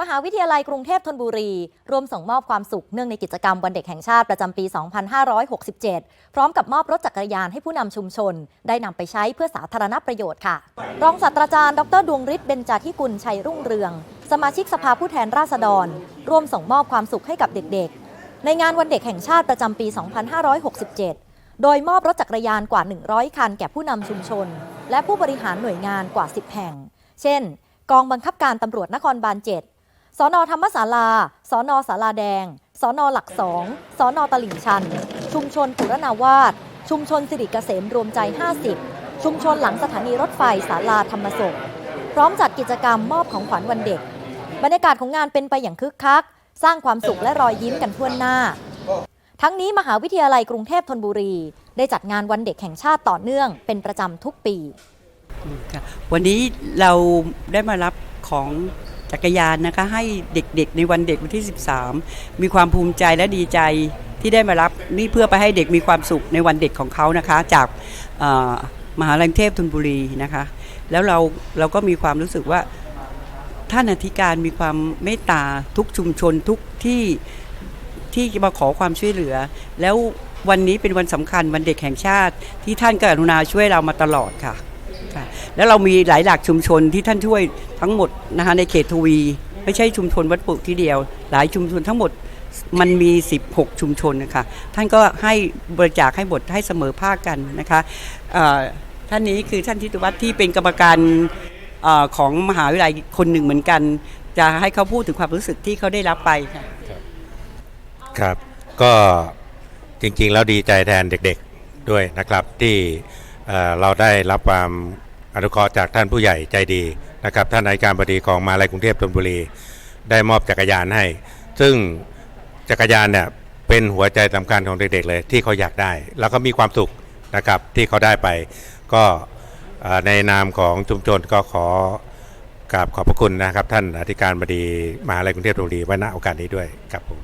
มหาวิทยาลัยกรุงเทพธนบุรี ร่วมส่งมอบความสุขเนื่องในกิจกรรมวันเด็กแห่งชาติประจำปี 2567 พร้อมกับมอบรถจักรยานให้ผู้นำชุมชน ได้นำไปใช้เพื่อสาธารณประโยชน์ค่ะ รองศาสตราจารย์ดรดวงฤทธิ์เบญจาธิกุลชัยรุ่งเรือง สมาชิกสภาผู้แทนราษฎร ร่วมส่งมอบความสุขให้กับเด็กๆ ในงานวันเด็กแห่งชาติประจำปี 2567 โดยมอบรถจักรยานกว่า 100 คัน แก่ผู้นำชุมชน และผู้บริหารหน่วยงานกว่า 10 แห่ง เช่น กองบังคับการตำรวจนครบาล 7 สอนอธรรมศาลา สอนอศาลาแดง สอนอหลักสอง สอนอตลิ่งชัน ชุมชนปุรณาวาส ชุมชนสิริเกษมรวมใจ 50 ชุมชนหลังสถานีรถไฟศาลาธรรมศกพร้อมจัดกิจกรรมมอบของขวัญวันเด็ก บรรยากาศของงานเป็นไปอย่างคึกคัก สร้างความสุขและรอยยิ้มกันทั่วหน้า ทั้งนี้มหาวิทยาลัยกรุงเทพธนบุรี ได้จัดงานวันเด็กแห่งชาติต่อเนื่องเป็นประจำทุกปี วันนี้เราได้มารับของ จักรยานนะคะให้เด็กๆ ในวันเด็กวันที่ 13 มีความภูมิใจและดีใจที่ได้มารับนี่เพื่อไปให้เด็กมีความสุขในวันเด็กของเขานะคะ จากมหาลัยเทพธนบุรีนะคะ แล้วเราเราก็มีความรู้สึกว่าท่านอธิการมีความเมตตาทุกชุมชนทุกที่ที่มาขอความช่วยเหลือ แล้ววันนี้เป็นวันสำคัญวันเด็กแห่งชาติที่ท่านกรุณาช่วยเรามาตลอดค่ะ ค่ะแล้วเรามีหลายหลักชุมชนที่ท่านช่วยทั้งหมดนะคะในเขตทวี ไม่ใช่ชุมชนวัดปุกที่เดียว หลายชุมชนทั้งหมดมันมี 16 ชุมชนนะคะท่านก็ให้บริจาคให้หมดให้เสมอภาคกันนะคะท่านนี้คือท่านทิตวัฒน์ที่เป็นกรรมการอของมหาวิทยาลัยคนหนึ่งเหมือนกัน จะให้เขาพูดถึงความรู้สึกที่เขาได้รับไปค่ะครับก็จริงๆแล้วดีใจแทนเด็กๆด้วยนะครับที่เราได้รับความ อนุเคราะห์จากท่านผู้ใหญ่ใจดีนะครับท่านนายการบดีของมหาลัยกรุงเทพธนบุรี ได้มอบจักรยานให้ ซึ่งจักรยานเนี่ยเป็นหัวใจสำคัญของเด็กๆเลย ที่เขาอยากได้ แล้วก็มีความสุขนะครับที่เขาได้ไป ก็ในนามของชุมชนก็ขอกราบขอบพระคุณนะครับ ท่านอธิการบดีมหาลัยกรุงเทพธนบุรีไว้ณโอกาสนี้ด้วยครับผม